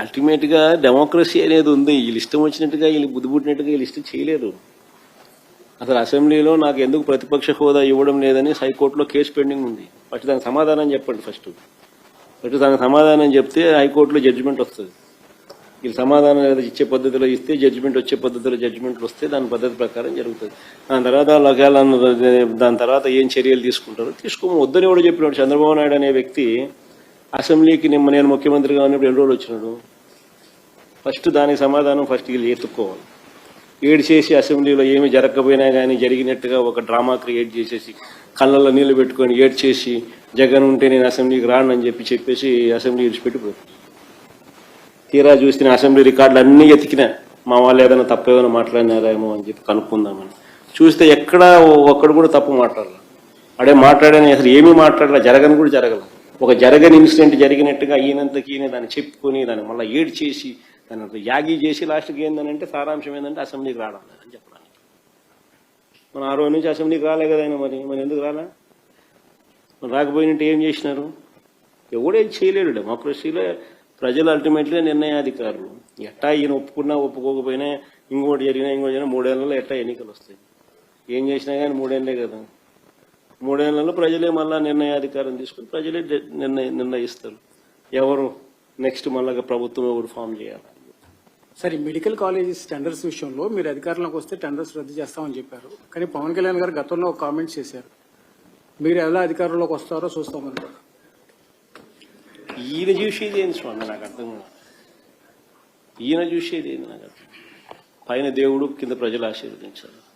అల్టిమేట్గా డెమోక్రసీ అనేది ఉంది. వీళ్ళు ఇష్టం వచ్చినట్టుగా వీళ్ళు బుద్ధిపుట్టినట్టుగా వీళ్ళు ఇష్టం చేయలేరు అసలు అసెంబ్లీలో నాకు ఎందుకు ప్రతిపక్ష హోదా ఇవ్వడం లేదని హైకోర్టులో కేసు పెండింగ్ ఉంది. ఫస్ట్ దానికి సమాధానం చెప్పండి ఫస్ట్. ఫస్ట్ దానికి సమాధానం చెప్తే హైకోర్టులో జడ్జిమెంట్ వస్తుంది. వీళ్ళు సమాధానం లేదా ఇచ్చే పద్ధతిలో ఇస్తే జడ్జిమెంట్ వచ్చే పద్ధతిలో జడ్జిమెంట్లు వస్తే దాని పద్ధతి ప్రకారం జరుగుతుంది. దాని తర్వాత వాళ్ళు ఒకవేళ దాని తర్వాత ఏం చర్యలు తీసుకుంటారో తీసుకోము వద్దని కూడా చెప్పినాడు. చంద్రబాబు నాయుడు అనే వ్యక్తి అసెంబ్లీకి నిన్న నేను ముఖ్యమంత్రిగా ఉన్నప్పుడు ఎన్ని రోజులు వచ్చినాడు? ఫస్ట్ దానికి సమాధానం ఫస్ట్ వీళ్ళు ఎత్తుక్కోవాలి. ఏడు చేసి అసెంబ్లీలో ఏమి జరగకపోయినా కానీ జరిగినట్టుగా ఒక డ్రామా క్రియేట్ చేసేసి కళ్ళల్లో నీళ్ళు పెట్టుకొని ఏడ్ చేసి జగన్ ఉంటే నేను అసెంబ్లీకి రాను అని చెప్పి చెప్పేసి అసెంబ్లీ విడిచిపెట్టిపోయారు. తీరా చూస్తే అసెంబ్లీ రికార్డులు అన్నీ ఎతికినా మా వాళ్ళు ఏదైనా తప్పు ఏమైనా మాట్లాడినారేమో అని చెప్పి కనుక్కుందామని. చూస్తే ఎక్కడ ఒక్కడు కూడా తప్పు మాట్లాడాలి. అడే మాట్లాడని అసలు ఏమీ మాట్లాడలే జరగని కూడా జరగదు ఒక జరగని ఇన్సిడెంట్ జరిగినట్టుగా ఈయనంతకి దాన్ని చెప్పుకొని దాన్ని మళ్ళీ ఏడ్ చేసి దాన్ని యాగి చేసి లాస్ట్కి ఏంటంటే సారాంశం ఏంటంటే అసెంబ్లీకి రావడం అని చెప్పడానికి. మన ఆ రోజు నుంచి అసెంబ్లీకి రాలే కదా మరి. మరి ఎందుకు రాలే? మరి రాకపోయినట్టు ఏం చేసినారు? ఎవడేం చేయలేడు డెమోక్రసీలో ప్రజలు అల్టిమేట్లీ నిర్ణయాధికారులు. ఎట్టా ఈయన ఒప్పుకున్నా ఒప్పుకోకపోయినా ఇంకోటి జరిగినా ఇంకోటి జరిగినా మూడేళ్ళలో ఎట్టా ఎన్నికలు వస్తాయి? ఏం చేసినా కానీ మూడేళ్ళే కదా. మూడేళ్ళలో ప్రజలే మళ్ళా నిర్ణయాధికారం తీసుకుని ప్రజలే నిర్ణయ నిర్ణయిస్తారు. ఎవరు నెక్స్ట్ మళ్ళా ప్రభుత్వం ఎవరు ఫామ్ చేయాలి? సరే మెడికల్ కాలేజెస్ టెండర్స్ విషయంలో మీరు అధికారంలోకి వస్తే టెండర్స్ రద్దు చేస్తామని చెప్పారు. కానీ పవన్ కళ్యాణ్ గారు గతంలో ఒక కామెంట్ చేశారు. మీరు ఎలా అధికారంలోకి వస్తారో చూస్తామన్నారు ఈయన చూసేది ఏంది స్వామి? నాకు అర్థం కాదు. ఈయన చూసేది ఏంది నాకు అర్థం పైన దేవుడు కింద ప్రజలు ఆశీర్వదించారు.